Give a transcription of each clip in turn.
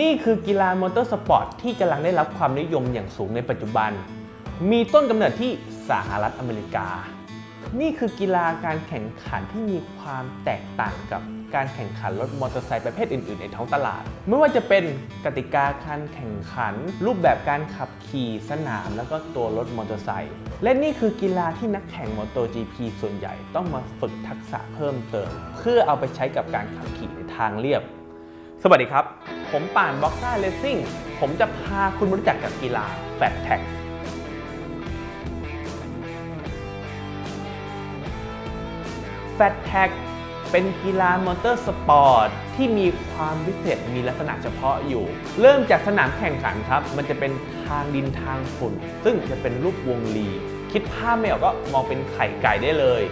นี่คือกีฬามอเตอร์สปอร์ตที่กำลังได้รับความนิยมอย่างสูงในปัจจุบัน มีต้นกำเนิดที่สหรัฐอเมริกา นี่คือกีฬาการแข่งขันที่มีความแตกต่างกับการแข่งขันรถมอเตอร์ไซค์ประเภทอื่น ๆ ในท้องตลาด ไม่ว่าจะเป็นกติกาการแข่งขัน รูปแบบการขับขี่สนาม แล้วก็ตัวรถมอเตอร์ไซค์ และนี่คือกีฬาที่นักแข่งมอเตอร์ GP ส่วนใหญ่ต้องมาฝึกทักษะเพิ่มเติม เพื่อเอาไปใช้กับการขับขี่ในทางเรียบ สวัสดีครับ ผมป่านบ็อกซ่าเลสซิ่ง ผมจะพาคุณรู้จักกับกีฬาแฟตแท็กแฟตแท็กเป็นกีฬามอเตอร์สปอร์ตที่มีความพิเศษมีลักษณะเฉพาะอยู่ เริ่มจากสนามแข่งขันครับ มันจะเป็นทางดินทางฝุ่น ซึ่งจะเป็นรูปวงรี คิดภาพไม่ออกก็มองเป็นไข่ไก่ได้เลย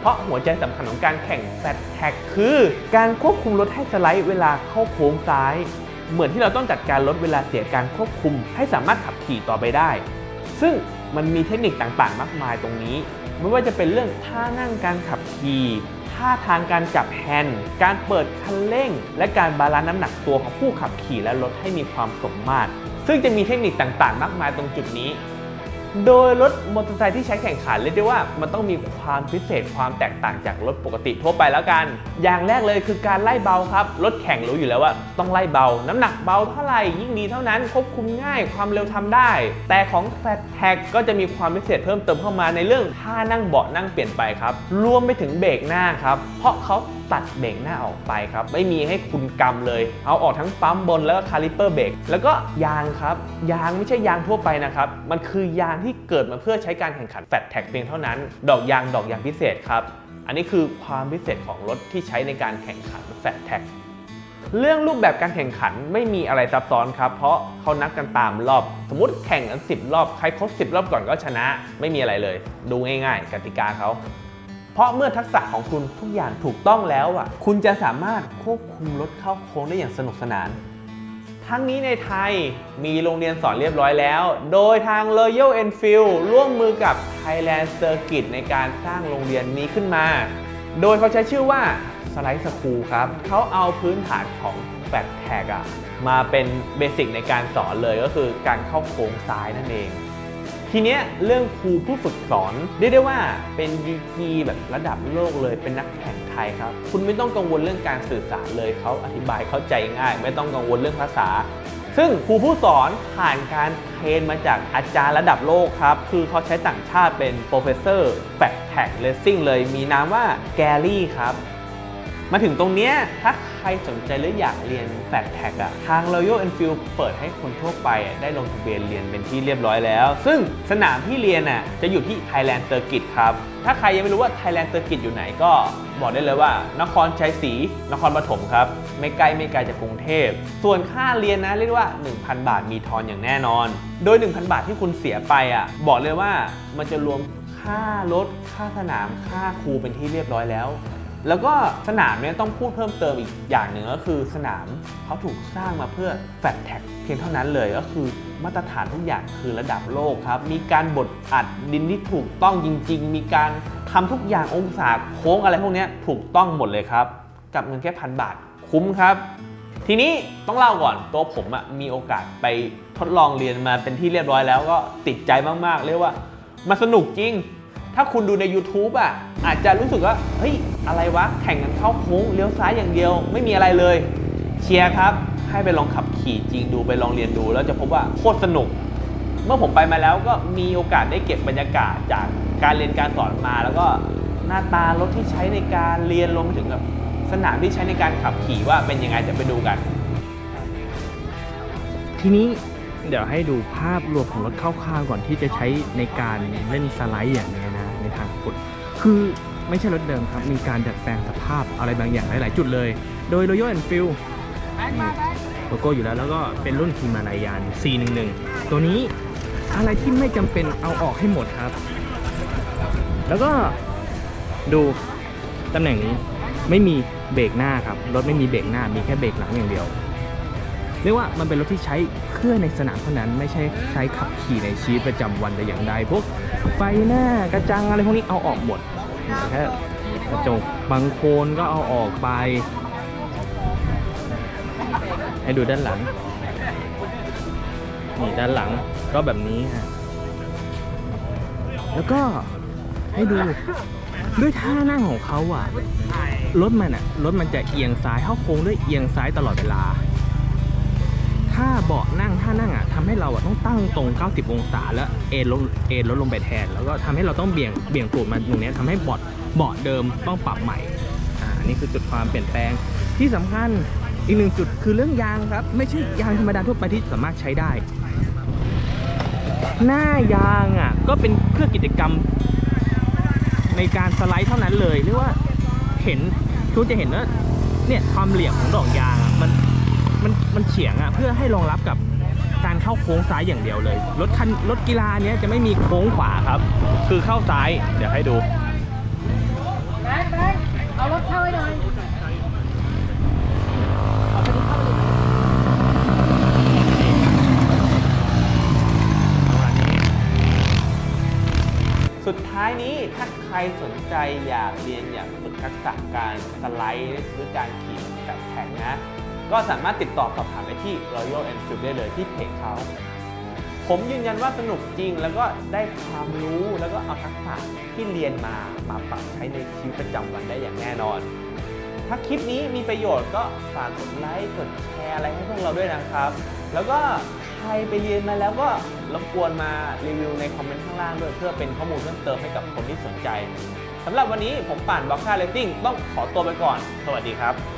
เพราะหัวใจสำคัญของการแข่งแฟตแท็กคือการควบคุมรถให้สไลด์เวลาเข้าโค้งซ้าย เหมือนที่เราต้องจัดการลดเวลาเสียการควบคุม ให้สามารถขับขี่ต่อไปได้ ซึ่งมันมีเทคนิคต่างๆ มากมายตรงนี้ ไม่ว่าจะเป็นเรื่องท่านั่งการขับขี่ท่าทางการจับแฮนด์การเปิดคันเร่ง และการบาลานซ์น้ำหนักตัวของผู้ขับขี่และรถให้มีความสมมาตรซึ่งจะมีเทคนิคต่างๆ มากมายตรงจุดนี้ โดยรถมอเตอร์ไซค์ที่ใช้แข่งขันเรียกได้ว่ามันต้องมีความพิเศษความแตกต่างจากรถปกติทั่วไปแล้วกัน อย่างแรกเลยคือการไล่เบาครับรถแข่งรู้อยู่แล้วว่าต้องไล่เบา น้ำหนักเบาเท่าไหร่ยิ่งดีเท่านั้นควบคุมง่ายความเร็วทำได้ แต่ของแฟตแท็กก็จะมีความพิเศษเพิ่มเติมเข้ามาในเรื่องท่านั่งเบาะนั่งเปลี่ยนไปครับรวมไปถึงเบรกหน้าครับเพราะเขาตัดเบรกหน้าออกไปครับ ไม่มีให้คุณกำเลย เอาออกทั้งปั๊มบนแล้วก็คาลิเปอร์เบรกแล้วก็ยางครับยางไม่ใช่ยางทั่วไปนะครับ มันคือยางที่เกิดมาเพื่อใช้การแข่งขันแฟตแท็กเพียงเท่านั้น ดอกยางดอกยางพิเศษครับ อันนี้คือความพิเศษของรถที่ใช้ในการแข่งขันแฟตแท็กเรื่องรูปแบบการแข่งขันไม่มีอะไรซับซ้อนครับ เพราะเขานับกันตามรอบ สมมติแข่งกัน 10 รอบ ใครครบ 10 รอบก่อนก็ชนะ ไม่มีอะไรเลย ดูง่าย ๆ กติกาเขา เพราะเมื่อทักษะของคุณทุกอย่างถูกต้องแล้วอะคุณจะสามารถควบคุมรถเข้าโค้งได้อย่างสนุกสนาน ทั้งนี้ในไทยมีโรงเรียนสอนเรียบร้อยแล้ว โดยทาง Royal Enfield ร่วมมือกับ Thailand Circuit ในการสร้างโรงเรียนนี้ขึ้นมา โดยเขาใช้ชื่อว่า Slide School ครับเขาเอาพื้นฐานของ f a t Tag อะมาเป็นเบสิกในการสอนเลยก็คือการเข้าโค้งซ้ายนั่นเอง ทีเนี้ยเรื่องครูผู้ฝึกสอนเรียกได้ว่าเป็นดีกรีแบบระดับโลกเลยเป็นนักแข่งไทยครับ คุณไม่ต้องกังวลเรื่องการสื่อสารเลยเขาอธิบายเข้าใจง่าย ไม่ต้องกังวลเรื่องภาษา ซึ่งครูผู้สอนผ่านการเทรนมาจากอาจารย์ระดับโลกครับ คือเขาใช้ต่างชาติเป็นโปรเฟสเซอร์แฟตแท็กเลสซิ่งเลย มีนามว่าแกรี่ครับ มาถึงตรงนี้ถ้าใครสนใจหรืออยากเรียนแฟตแท็กอะทาง Royal Enfield เปิดให้คนทั่วไปได้ลงทะเบียนเรียนเป็นที่เรียบร้อยแล้ว ซึ่งสนามที่เรียนอะจะอยู่ที่ Thailand Circuit ครับ ถ้าใครยังไม่รู้ว่า Thailand Circuit อยู่ไหนก็บอกได้เลยว่า นครชัยศรีนครปฐมครับ ไม่ไกลไม่ไกลจากกรุงเทพ ส่วนค่าเรียนนะเรียกว่า 1,000 บาทมีทอนอย่างแน่นอน โดย 1,000 บาทที่คุณเสียไปอะบอกเลยว่ามันจะรวมค่ารถค่าสนามค่าครูเป็นที่เรียบร้อยแล้ว แล้วก็สนามเนี่ยต้องพูดเพิ่มเติมอีกอย่างหนึ่งก็คือสนามเขาถูกสร้างมาเพื่อแฟตแท็กเพียงเท่านั้นเลยก็คือมาตรฐานทุกอย่างคือระดับโลกครับ มีการบดอัดดินที่ถูกต้องจริง ๆ มีการทำทุกอย่างองศาโค้งอะไรพวกนี้ถูกต้องหมดเลยครับ กับเงินแค่พันบาทคุ้มครับ ทีนี้ต้องเล่าก่อนตัวผมอะมีโอกาสไปทดลองเรียนมาเป็นที่เรียบร้อยแล้วก็ติดใจมากๆ เรียกว่ามันสนุกจริง ถ้าคุณดูใน YouTube อะอาจจะรู้สึกว่าเฮ้ยอะไรวะแข่งกันเข้าโค้งเลี้ยวซ้ายอย่างเดียว ไม่มีอะไรเลย เชียร์ครับ ให้ไปลองขับขี่จริงดูไปลองเรียนดู แล้วจะพบว่าโคตรสนุก เมื่อผมไปมาแล้วก็มีโอกาสได้เก็บบรรยากาศจากการเรียนการสอนมา แล้วก็หน้าตารถที่ใช้ในการเรียนรวมไปถึงกับสนามที่ใช้ในการขับขี่ว่าเป็นยังไงจะไปดูกัน ทีนี้เดี๋ยวให้ดูภาพรวมของรถคร่าวๆก่อนที่จะใช้ในการเล่นสไลด์อย่างนี้น ในทางฟุตคือไม่ใช่รถเดิมครับ มีการดัดแปลงสภาพอะไรบางอย่างหลาย ๆ จุดเลย โดย Royal Enfield โลโก้อยู่แล้วแล้วก็เป็นรุ่นฮิมาลายัน411 ตัวนี้อะไรที่ไม่จำเป็นเอาออกให้หมดครับ แล้วก็ดูตำแหน่งนี้ไม่มีเบรกหน้าครับ รถไม่มีเบรกหน้ามีแค่เบรกหลังอย่างเดียว เรียกว่ามันเป็นรถที่ใช้เพื่อในสนามเท่านั้น ไม่ใช่ใช้ขับขี่ในชีวิตประจำวันแต่อย่างใดพวกไฟหน้ากระจังอะไรพวกนี้เอาออกหมดแค่กระจกบางโคนก็เอาออกไป ให้ดูด้านหลังนี่ด้านหลังก็แบบนี้ฮะแล้วก็ให้ดูด้วยท่านั่งของเขาอะรถมันอะรถมันจะเอียงซ้ายเข้าโค้งด้วยเอียงซ้ายตลอดเวลา ถ้าเบาะนั่งท่านั่งอะทำให้เราอะต้องตั้งตรง 90 องศา แล้วเอนลงเอนลดลงไปแทน แล้วก็ทำให้เราต้องเบี่ยงเบี่ยงตูดมาตรงเนี้ยทำให้เบาะเบาะเดิมต้องปรับใหม่อ่านี่คือจุดความเปลี่ยนแปลงที่สำคัญอีกหนึ่งจุดคือเรื่องยางครับ ไม่ใช่ยางธรรมดาทั่วไปที่สามารถใช้ได้ หน้ายางอะก็เป็นเพื่อกิจกรรมในการสไลด์เท่านั้นเลยเรียกว่าเห็นทุกจะเห็นว่าเนี่ยความเหลี่ยมของดอกยางมัน มันมันเฉียงอะเพื่อให้รองรับกับการเข้าโค้งซ้ายอย่างเดียวเลย รถคันรถกีฬาเนี้ยจะไม่มีโค้งขวาครับ คือเข้าซ้าย เดี๋ยวให้ดูแบงค์แบงค์เอารถเข้าให้หน่อยสุดท้ายนี้ถ้าใครสนใจอยากเรียนอยากฝึกทักษะการสไลด์หรือการขี่แบบแข่งนะ ก็สามารถติดต่อสอบถามได้ที่ Royal Enfield ได้เลยที่เพจเขาผมยืนยันว่าสนุกจริงแล้วก็ได้ความรู้แล้วก็เอาทักษะที่เรียนมามาปรับใช้ในชีวิตประจำวันได้อย่างแน่นอน ถ้าคลิปนี้มีประโยชน์ก็ฝากกดไลค์กดแชร์อะไรให้พวกเราด้วยนะครับ แล้วก็ใครไปเรียนมาแล้วก็รบกวนมารีวิวในคอมเมนต์ข้างล่างด้วยเพื่อเป็นข้อมูลเพิ่มเติมให้กับคนที่สนใจสำหรับวันนี้ผมป่านบล็อกค่าเลตติ้งต้องขอตัวไปก่อน สวัสดีครับ